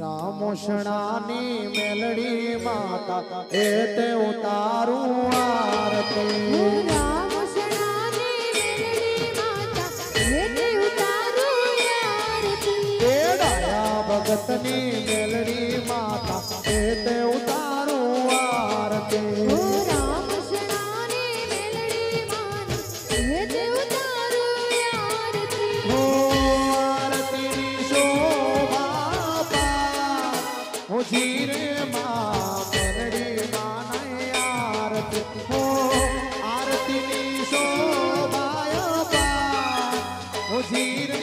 રામોષણાની મેલડી માતા એ તે ઉતારું આરતી.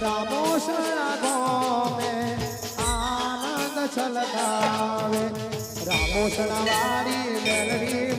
રામો શરણાગોમે આનંદ છલકાવે રામો શરણાવારી મેળવી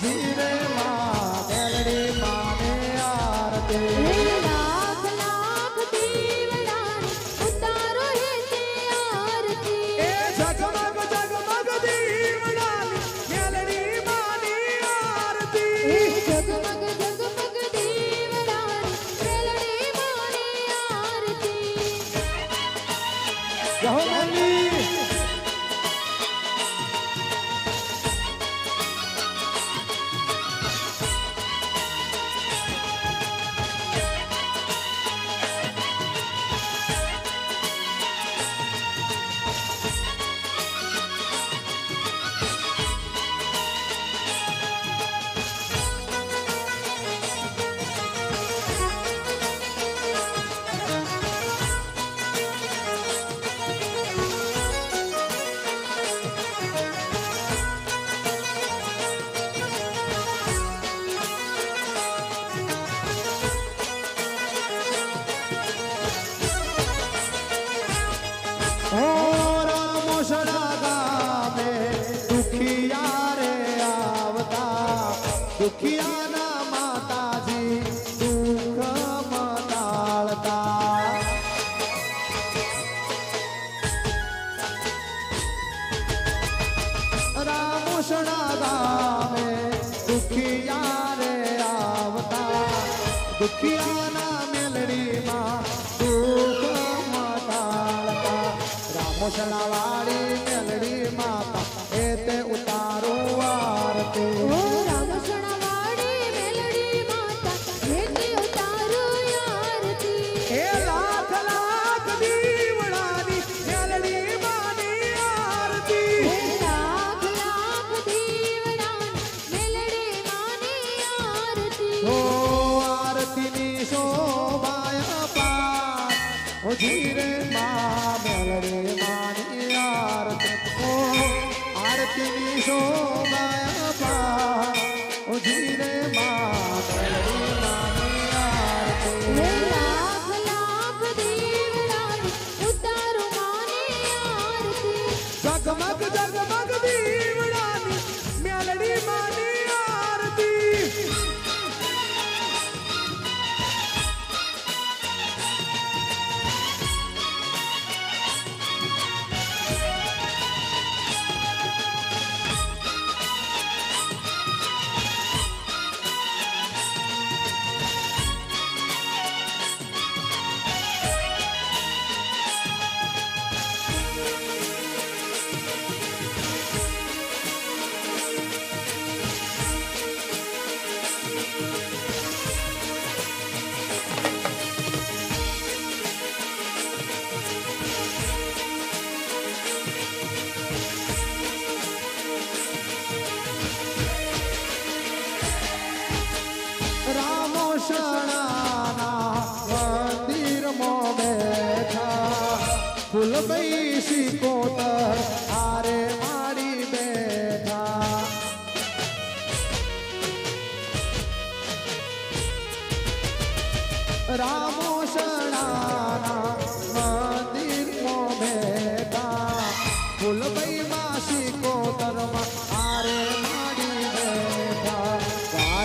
Cinema. કૃષ્ણ રામે દુખિયા રે આવતા. દુખિયાના મેલડીમાં દુઃખ મટાળતા રામોષણા વાળી મેલડીમાં એ તે Oh.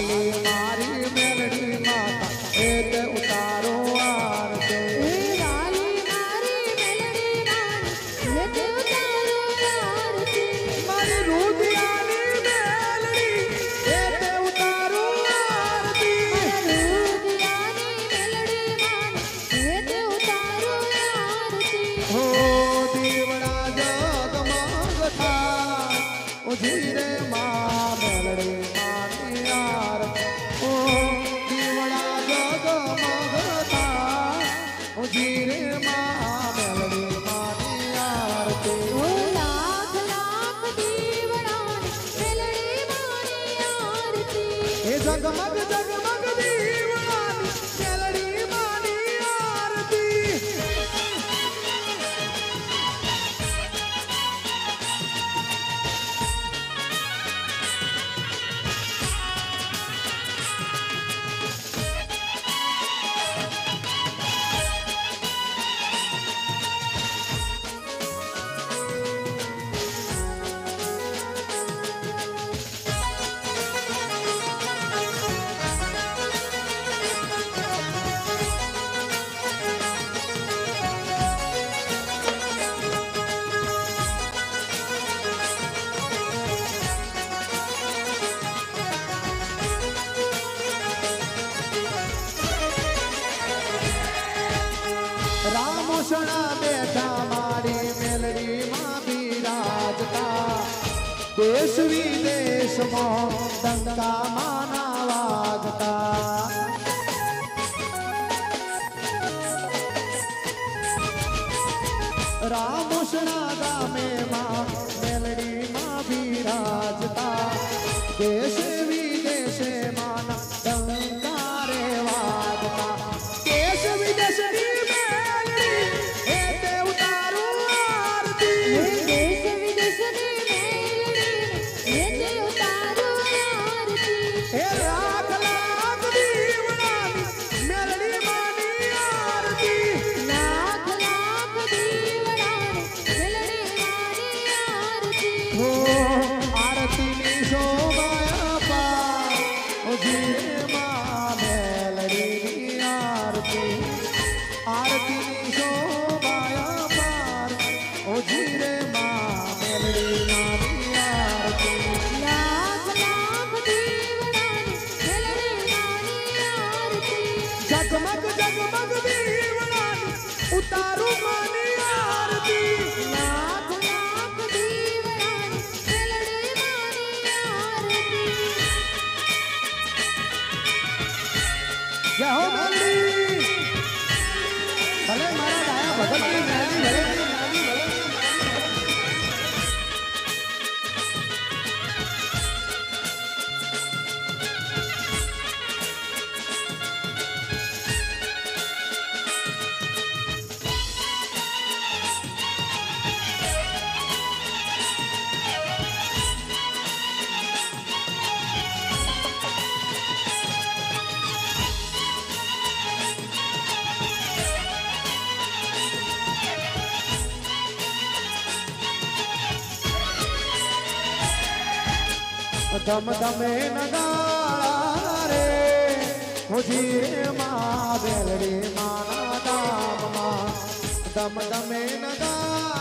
Charlie. gama, vamos gama. Bhushan બેઠા મારી મેલડીમાં બિરાજતા. દેશ વિદેશમાં દંગા માના રામ રામુષણા Yeah. ધમધમે નગારે હોજી માં બેલડી માં દામમાં ધમધમે નગારે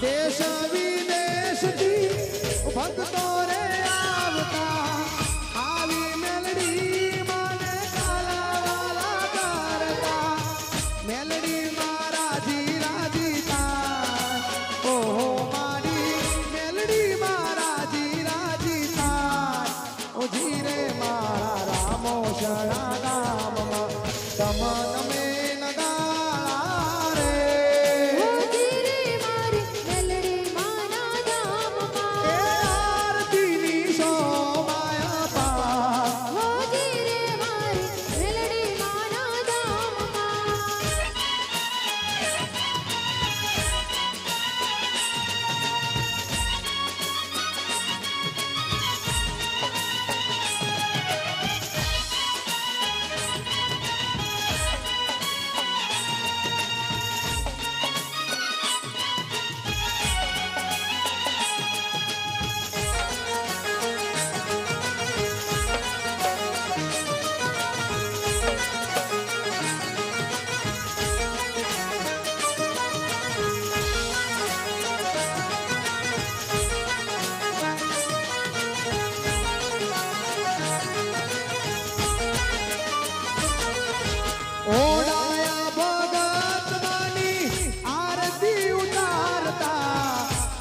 દેશ વિદેશથી ભક્તો રે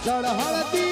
दड़हड़ती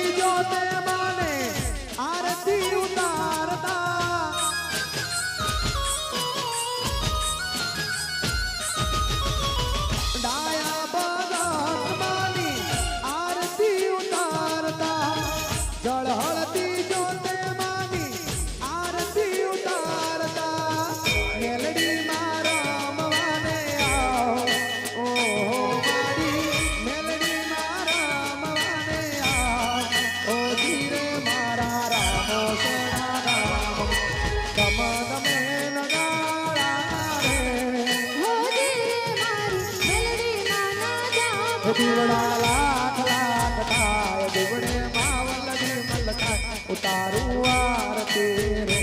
દીવડા લાખ લાખ થાય દીવડે માવલડી મલકાય ઉતારું આરતી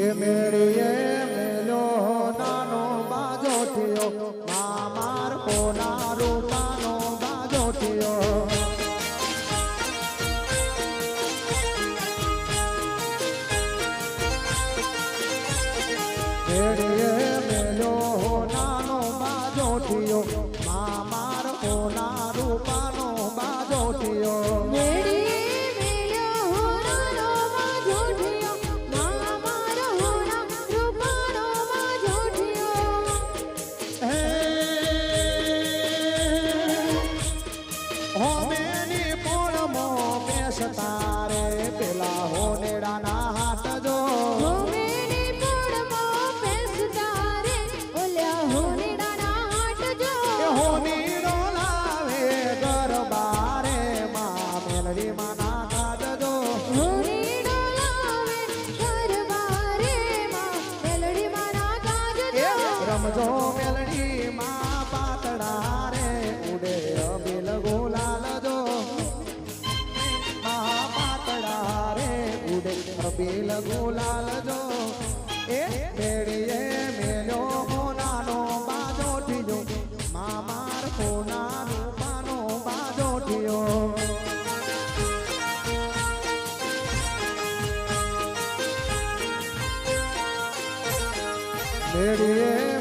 Yeah, yeah, yeah. મો બેસતા રે પેલા હોનેડાના Ele é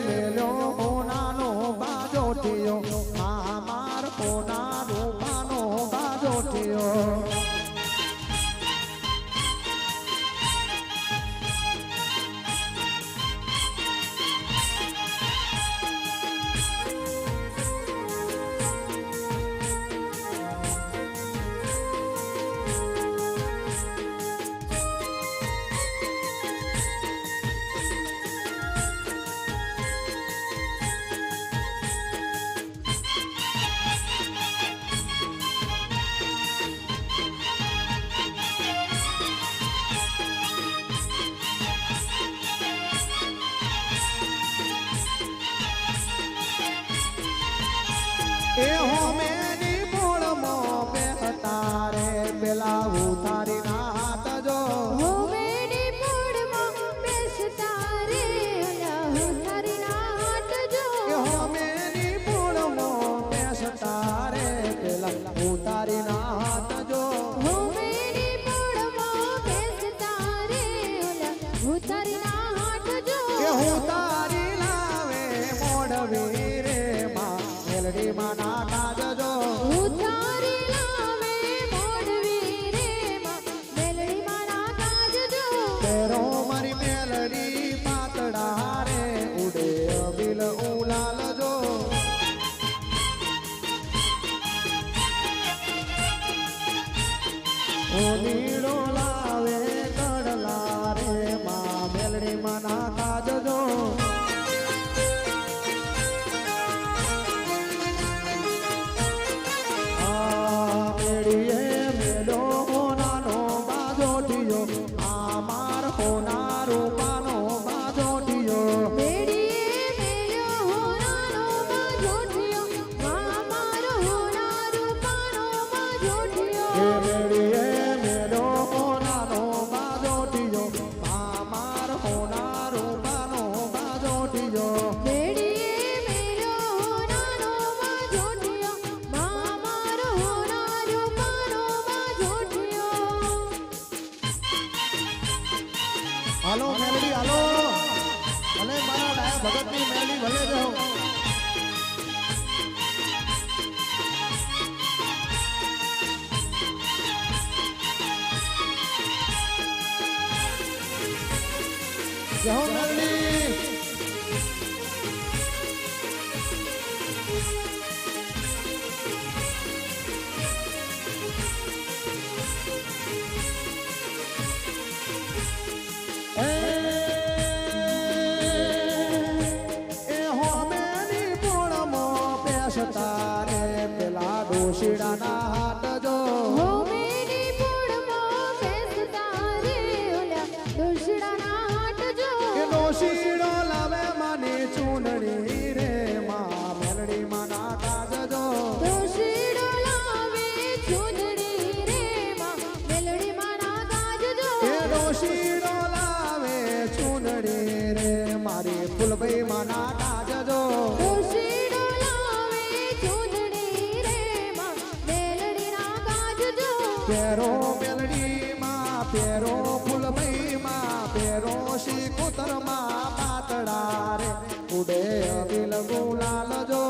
yeah પેરો મેલડીમાં પેરો ફૂલભાઈમાં પેરો શ્રી કુતરમાં પાતળા રે. ઉડે અભિલ ગુલાલ જો.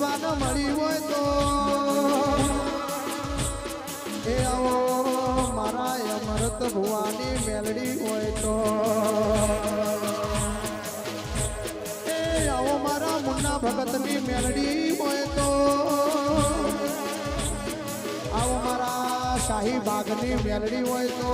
મારા મળી હોય તો. એ આવો મારા અમૃત ભુવાની મેલડી હોય તો. એ આવો મારા મુન્ના ભગતની મેલડી હોય તો. આવો મારા શાહી બાગની મેલડી હોય તો.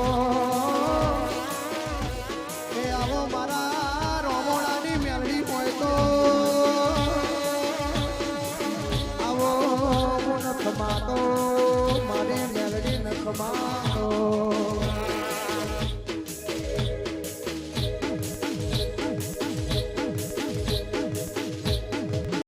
આવો